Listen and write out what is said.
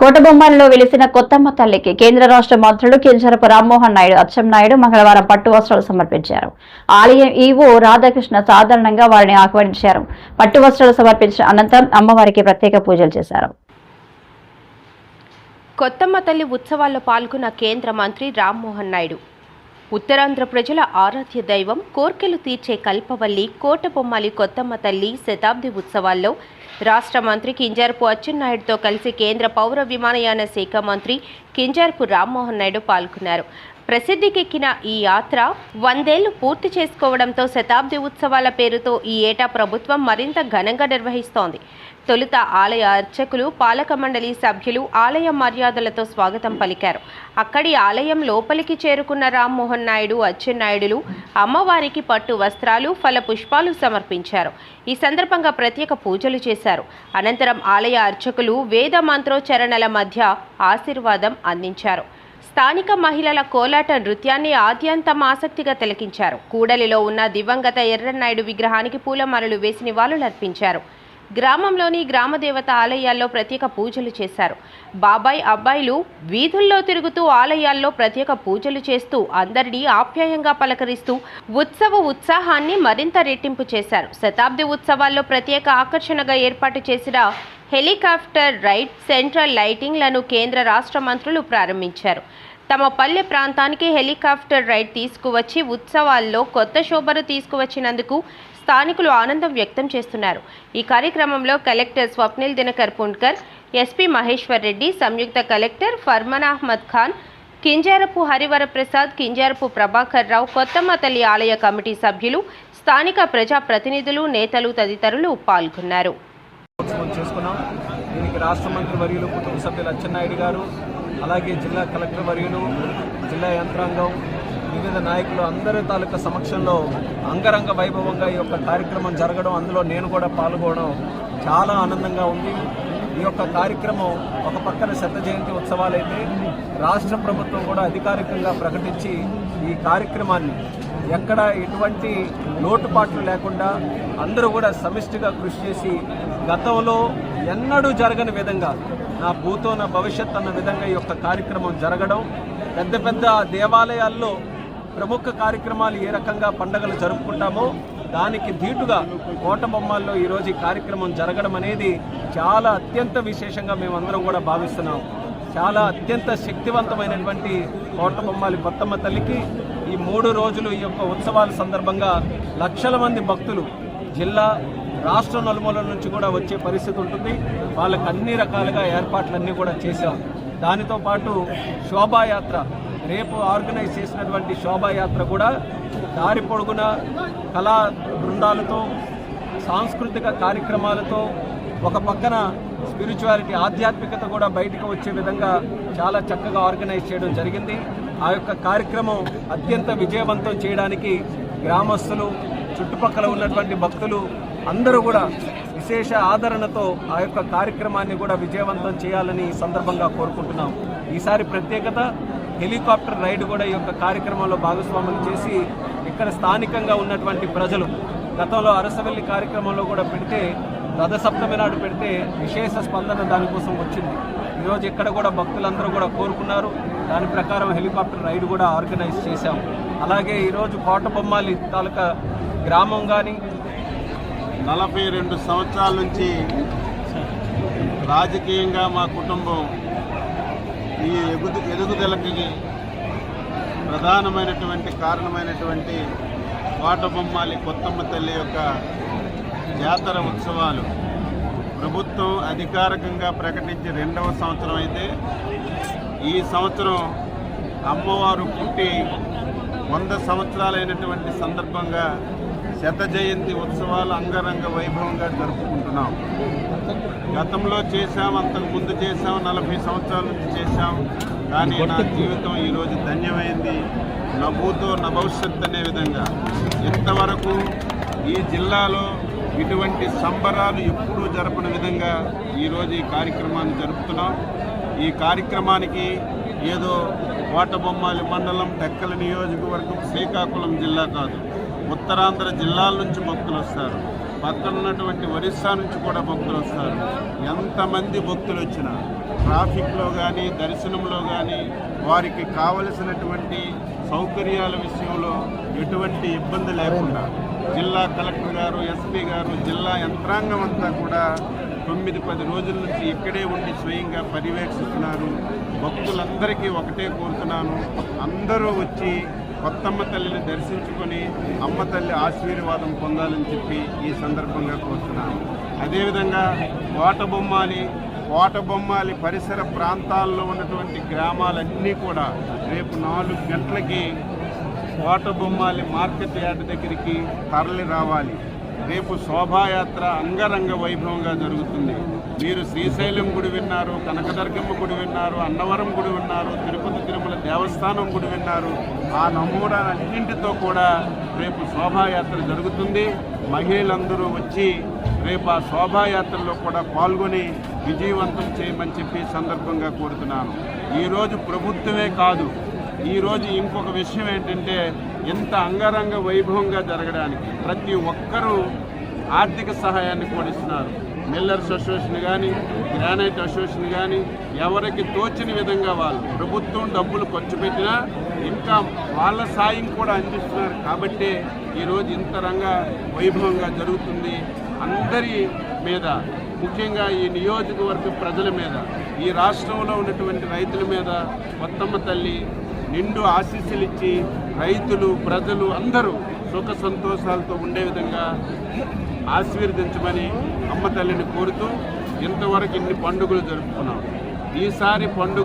కోటబొమ్మలలో వెలిసిన కొత్తమ్మ తల్లికి కేంద్ర రాష్ట్ర మంత్రులు కింజరపు రామ్మోహన్ నాయుడు అచ్చం నాయుడు మంగళవారం పట్టు వస్త్రాలు సమర్పించారు. ఆలయం ఈవో రాధాకృష్ణ సాధారణంగా వారిని ఆహ్వానించారు. పట్టు వస్త్రాలు సమర్పించిన అనంతరం అమ్మవారికి ప్రత్యేక పూజలు చేశారు. కొత్తమ్మ తల్లి ఉత్సవాల్లో పాల్గొన్న కేంద్ర మంత్రి రామ్మోహన్ నాయుడు. ఉత్తరాంధ్ర ప్రజల ఆరాధ్య దైవం కోర్కెలు తీర్చే కల్పవల్లి కోటబొమ్మాలి కొత్తమ్మ తల్లి శతాబ్ది ఉత్సవాల్లో రాష్ట్ర మంత్రి కింజార్పు అచ్చెన్నాయుడుతో కలిసి కేంద్ర పౌర విమానయాన శాఖ మంత్రి కింజార్పు రామ్మోహన్ నాయుడు పాల్గొన్నారు. ప్రసిద్ధికెక్కిన ఈ యాత్ర వందేళ్ళు పూర్తి చేసుకోవడంతో శతాబ్ది ఉత్సవాల పేరుతో ఈ ఏటా ప్రభుత్వం మరింత ఘనంగా నిర్వహిస్తోంది. తొలుత ఆలయ అర్చకులు పాలక మండలి సభ్యులు ఆలయ మర్యాదలతో స్వాగతం పలికారు. అక్కడి ఆలయం లోపలికి చేరుకున్న రామ్మోహన్ నాయుడు అచ్చెన్నాయుడులు అమ్మవారికి పట్టు వస్త్రాలు ఫల పుష్పాలు సమర్పించారు. ఈ సందర్భంగా ప్రత్యేక పూజలు చేశారు. అనంతరం ఆలయ అర్చకులు వేద మంత్రోచ్చరణల మధ్య ఆశీర్వాదం అందించారు. స్థానిక మహిళల కోలాట నృత్యాన్ని ఆద్యంతం ఆసక్తిగా తిలకించారు. కూడలిలో ఉన్న దివంగత ఎర్రన్నాయుడు విగ్రహానికి పూలమాలలు వేసి నివాళులర్పించారు. గ్రామంలోని గ్రామదేవత ఆలయాల్లో ప్రత్యేక పూజలు చేశారు. బాబాయ్ అబ్బాయిలు వీధుల్లో తిరుగుతూ ఆలయాల్లో ప్రత్యేక పూజలు చేస్తూ అందరినీ ఆప్యాయంగా పలకరిస్తూ ఉత్సవ ఉత్సాహాన్ని మరింత రెట్టింపు చేశారు. శతాబ్ది ఉత్సవాల్లో ప్రత్యేక ఆకర్షణగా ఏర్పాటు చేసిన హెలికాప్టర్ రైడ్ సెంట్రల్ లైటింగ్లను కేంద్ర రాష్ట్ర మంత్రులు ప్రారంభించారు. తమ పల్లె ప్రాంతానికి హెలికాప్టర్ రైడ్ తీసుకువచ్చి ఉత్సవాల్లో కొత్త శోభను తీసుకువచ్చినందుకు స్థానికులు ఆనందం వ్యక్తం చేస్తున్నారు. ఈ కార్యక్రమంలో కలెక్టర్ స్వప్నిల్ దినకర్ పుండ్కర్ ఎస్పీ మహేశ్వర్ రెడ్డి సంయుక్త కలెక్టర్ ఫర్మన్ అహ్మద్ ఖాన్ కింజారపు హరివరప్రసాద్ కింజారపు ప్రభాకర్ రావు కొత్తమ్మ తల్లి ఆలయ కమిటీ సభ్యులు స్థానిక ప్రజా ప్రతినిధులు నేతలు తదితరులు పాల్గొన్నారు. దీనికి రాష్ట్ర మంత్రి వర్యులు కుటుంబ సభ్యులు అచ్చెన్నాయుడు గారు అలాగే జిల్లా కలెక్టర్ వర్యులు జిల్లా యంత్రాంగం వివిధ నాయకులు అందరి తాలూకా సమక్షంలో అంగరంగ వైభవంగా ఈ యొక్క కార్యక్రమం జరగడం అందులో నేను కూడా పాల్గొనడం చాలా ఆనందంగా ఉంది. ఈ యొక్క కార్యక్రమం ఒక పక్కన శత జయంతి ఉత్సవాలైతే రాష్ట్ర ప్రభుత్వం కూడా అధికారికంగా ప్రకటించి ఈ కార్యక్రమాన్ని ఎక్కడ ఎటువంటి లోటుపాట్లు లేకుండా అందరూ కూడా సమిష్టిగా కృషి చేసి గతంలో ఎన్నడూ జరగని విధంగా నా భూతో నా భవిష్యత్ అన్న విధంగా ఈ యొక్క కార్యక్రమం జరగడం పెద్ద పెద్ద దేవాలయాల్లో ప్రముఖ కార్యక్రమాలు ఏ రకంగా పండగలు జరుపుకుంటామో దానికి ధీటుగా కోటబొమ్మల్లో ఈరోజు ఈ కార్యక్రమం జరగడం అనేది చాలా అత్యంత విశేషంగా మేమందరం కూడా భావిస్తున్నాం. చాలా అత్యంత శక్తివంతమైనటువంటి కోటబొమ్మాలి బొమ్మాలి తల్లికి ఈ మూడు రోజులు ఈ యొక్క ఉత్సవాల సందర్భంగా లక్షల మంది భక్తులు జిల్లా రాష్ట్ర నలుమూలల నుంచి కూడా వచ్చే పరిస్థితి ఉంటుంది. వాళ్ళకు అన్ని రకాలుగా ఏర్పాట్లన్నీ కూడా చేశాం. దానితో పాటు శోభాయాత్ర రేపు ఆర్గనైజ్ చేసినటువంటి శోభాయాత్ర కూడా దారి పొడుగున కళా బృందాలతో సాంస్కృతిక కార్యక్రమాలతో ఒక పక్కన స్పిరిచువాలిటీ ఆధ్యాత్మికత కూడా బయటకు వచ్చే విధంగా చాలా చక్కగా ఆర్గనైజ్ చేయడం జరిగింది. ఆ యొక్క కార్యక్రమం అత్యంత విజయవంతం చేయడానికి గ్రామస్తులు చుట్టుపక్కల ఉన్నటువంటి భక్తులు అందరూ కూడా విశేష ఆదరణతో ఆ యొక్క కార్యక్రమాన్ని కూడా విజయవంతం చేయాలని సందర్భంగా కోరుకుంటున్నాం. ఈసారి ప్రత్యేకత హెలికాప్టర్ రైడ్ కూడా ఈ యొక్క కార్యక్రమంలో భాగస్వాములు చేసి ఇక్కడ స్థానికంగా ఉన్నటువంటి ప్రజలు గతంలో అరసవెల్లి కార్యక్రమంలో కూడా పెడితే రథసప్తమి నాడు పెడితే విశేష స్పందన దానికోసం వచ్చింది. ఈరోజు ఇక్కడ కూడా భక్తులందరూ కూడా కోరుకున్నారు. దాని ప్రకారం హెలికాప్టర్ రైడ్ కూడా ఆర్గనైజ్ చేశాం. అలాగే ఈరోజు కోట బొమ్మాలి తాలూకా గ్రామం కానీ నలభై రెండు సంవత్సరాల నుంచి రాజకీయంగా మా కుటుంబం ఎగుదు ఎదుగుదలకి ప్రధానమైనటువంటి కారణమైనటువంటి కోటబొమ్మాలి కొత్తమ్మ తల్లి యొక్క జాతర ఉత్సవాలు ప్రభుత్వం అధికారికంగా ప్రకటించి రెండవ సంవత్సరం అయితే ఈ సంవత్సరం అమ్మవారు పుట్టి వంద సంవత్సరాలైనటువంటి సందర్భంగా శత జయంతి ఉత్సవాలు అంగరంగ వైభవంగా జరుపుకుంటున్నాం. గతంలో చేశాం అంతకు ముందు చేశాం నలభై సంవత్సరాల నుంచి చేశాం. కానీ నా జీవితం ఈరోజు ధన్యమైంది. నవ్వుతో నా భవిష్యత్ అనే విధంగా. ఇంతవరకు ఈ జిల్లాలో ఇటువంటి సంబరాలు ఎప్పుడూ జరపని విధంగా ఈరోజు ఈ కార్యక్రమాన్ని జరుపుతున్నాం. ఈ కార్యక్రమానికి ఏదో కోటబొమ్మాలి మండలం టెక్కల నియోజకవర్గం శ్రీకాకుళం జిల్లా కాదు. ఉత్తరాంధ్ర జిల్లాల నుంచి భక్తులు వస్తారు. పక్కనున్నటువంటి ఒరిస్సా నుంచి కూడా భక్తులు వస్తారు. ఎంతమంది భక్తులు వచ్చినా ట్రాఫిక్లో కానీ దర్శనంలో కానీ వారికి కావలసినటువంటి సౌకర్యాల విషయంలో ఎటువంటి ఇబ్బంది లేకుండా జిల్లా కలెక్టర్ గారు ఎస్పీ గారు జిల్లా యంత్రాంగం అంతా కూడా తొమ్మిది పది రోజుల నుంచి ఇక్కడే ఉండి స్వయంగా పర్యవేక్షిస్తున్నారు. భక్తులందరికీ ఒకటే కోరుతున్నాను. అందరూ వచ్చి కొత్తమ్మ తల్లిని దర్శించుకొని అమ్మ తల్లి ఆశీర్వాదం పొందాలని చెప్పి ఈ సందర్భంగా కోరుతున్నాను అదేవిధంగా కోటబొమ్మాలి కోటబొమ్మాలి పరిసర ప్రాంతాల్లో ఉన్నటువంటి గ్రామాలన్నీ కూడా రేపు నాలుగు గంటలకి కోటబొమ్మాలి మార్కెట్ యార్డ్ దగ్గరికి తరలి రావాలి. రేపు శోభాయాత్ర అంగరంగ వైభవంగా జరుగుతుంది. మీరు శ్రీశైలం గుడి విన్నారు కనకదుర్గమ్మ గుడి విన్నారు అన్నవరం గుడి విన్నారు తిరుపతి తిరుమల దేవస్థానం గుడి విన్నారు ఆ నమూనాలన్నింటితో కూడా రేపు శోభాయాత్ర జరుగుతుంది. మహిళలందరూ వచ్చి రేపు ఆ శోభాయాత్రలో కూడా పాల్గొని విజయవంతం చేయమని చెప్పి సందర్భంగా కోరుతున్నాను. ఈరోజు ప్రభుత్వమే కాదు ఈరోజు ఇంకొక విషయం ఏంటంటే ఇంత అంగరంగ వైభవంగా జరగడానికి ప్రతి ఒక్కరూ ఆర్థిక సహాయాన్ని కూడిస్తున్నారు మిల్లర్స్ అసోసియేషన్ కానీ గ్రానైట్ అసోసియేషన్ కానీ ఎవరికి తోచిన విధంగా వాళ్ళు ప్రభుత్వం డబ్బులు ఖర్చు పెట్టినా ఇంకా వాళ్ళ సాయం కూడా అందిస్తున్నారు. కాబట్టి ఈరోజు ఇంత రంగ వైభవంగా జరుగుతుంది. అందరి మీద ముఖ్యంగా ఈ నియోజకవర్గ ప్రజల మీద ఈ రాష్ట్రంలో ఉన్నటువంటి రైతుల మీద కొత్తమ్మ తల్లి నిండు ఆశీస్సులు ఇచ్చి రైతులు ప్రజలు అందరూ సుఖ సంతోషాలతో ఉండే విధంగా ఆశీర్వదించమని అమ్మ తల్లిని కోరుతూ ఇంతవరకు ఇన్ని పండుగలు జరుపుకున్నాం. ఈసారి పండుగ